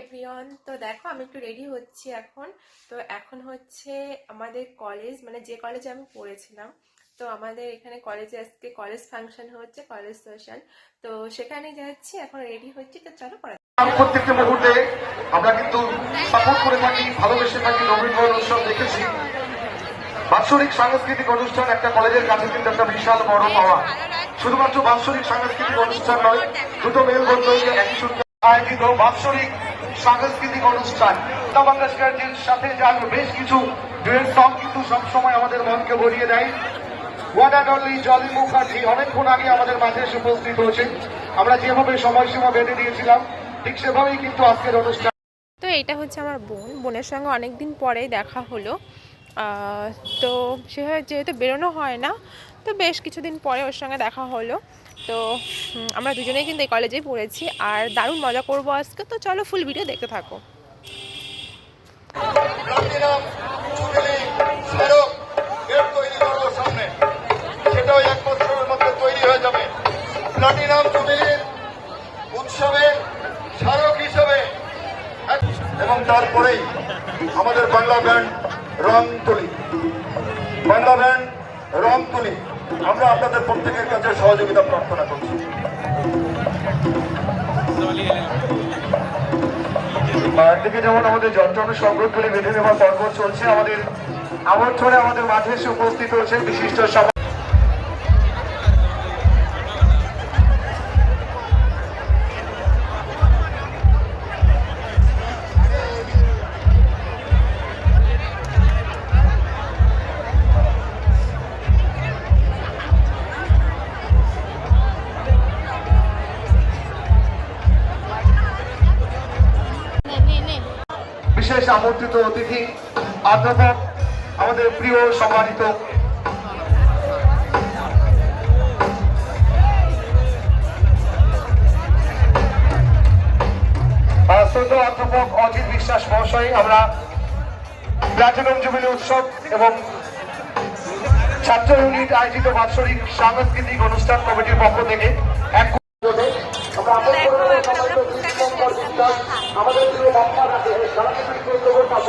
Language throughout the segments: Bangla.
এভরিওয়ান তো দেখো আমি একটু রেডি হচ্ছি এখন। তো এখন হচ্ছে আমাদের কলেজ মানে যে কলেজে আমি পড়েছিলাম, তো আমাদের এখানে কলেজে আজকে কলেজ ফাংশন হচ্ছে কলেজ সোশ্যাল তো সেখানে যাচ্ছি, এখন রেডি হচ্ছি, তো চলো করা প্রত্যেকটা মুহূর্তে আমরা কিন্তু সাপোর্ট করে থাকি, ভালোবেসে থাকি দেখেছি। বাৎসরিক সাংস্কৃতিক অনুষ্ঠান একটা কলেজের কাছে কিন্তু একটা বিশাল বড় পাওয়া। শুধুমাত্র বাৎসরিক সাংস্কৃতিক অনুষ্ঠান নয়, দুটো একই সূত্রে আয়োজিত বাৎসরিক সাংস্কৃতিক অনুষ্ঠান। লতা মঙ্গেশকরজির সাথে যার বেশ কিছু ডুয়েট সং কিন্তু সবসময় আমাদের মনকে ভরিয়ে দেয়। One and only Jolly Mukherjee অনেকক্ষণ আগে আমাদের মাঝে এসে উপস্থিত হয়েছে। আমরা যেভাবে সময়সীমা বেঁধে দিয়েছিলাম, ঠিক সেভাবেই কিন্তু আজকের অনুষ্ঠান। তো এইটা হচ্ছে আমার বোন। বোনের সঙ্গে অনেক দিন পরেই দেখা হলো। তো সেভাবে যেহেতু বেরোনো হয় না, তো বেশ কিছুদিন পরে ওর সঙ্গে দেখা হলো। তো আমরা দুজনেই কিন্তু এই কলেজেই পড়েছি। আর দারুণ মজা করব আজকে। তো চলো ফুল ভিডিও দেখতে থাকো। সেটাও এবং তারপরেই আমাদের বাংলা ব্যান্ড রং তুলি বাংলা ব্যান্ড রং তুলি আমরা আপনাদের প্রত্যেকের কাছে সহযোগিতা প্রার্থনা করছি। দিকে যেমন আমাদের যন্ত্রণা করে বেঁধে নেওয়ার পর্ব চলছে, আমাদের আমন্ত্রণে আমাদের মাঝে এসে উপস্থিত হয়েছে বিশিষ্ট বিশেষ আমন্ত্রিত অতিথি অধ্যাপক আমাদের প্রিয় সম্মানিত অধ্যাপক অজিত বিশ্বাস মহাশয়, আমরা প্লাটিনাম জুবিলি উৎসব এবং ছাত্র ইউনিট আয়োজিত বাৎসরিক সাংস্কৃতিক অনুষ্ঠান কমিটির পক্ষ থেকে এক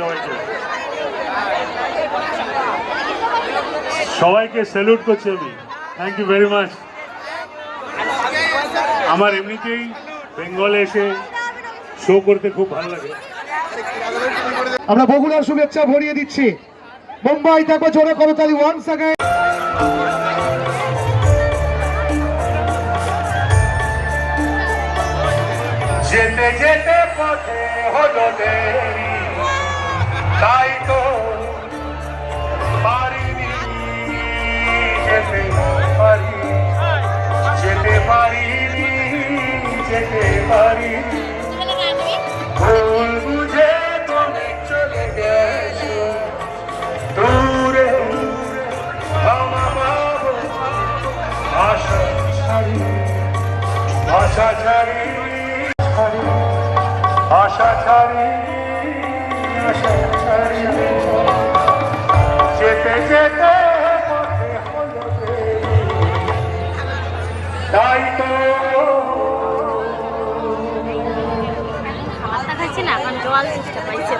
সবাইকে। সবাইকে স্যালুট করছি আমি। থ্যাংক ইউ ভেরি মাচ আমার এমনিতেই বেঙ্গলে এসে শো করতে খুব ভালো লাগে। আমরা বগুড়ার শুভেচ্ছা ভরিয়ে দিচ্ছি। মুম্বাই থাকবে জোরে করতালি ওয়ান্স আগে যেতে যেতে পথে হলো দেরি। তাই তো পারিনি যেতে পারি। যেতে পারিনি যেতে পারিনি ভুল বুঝে তুমি চলে গেছো। দূরে আশা ছাড়ি আশা ছাড়ি। আশা ছাড়ি আশা ছাড়ি। যেতে যেতে পথে হলো তাই তো জল চেষ্টা পাইছে।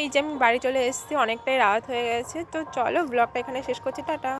এই যে আমি বাড়ি চলে এসেছি, অনেকটাই রাত হয়ে গেছে। তো চলো ব্লগটা এখানে শেষ করছি, টাটা।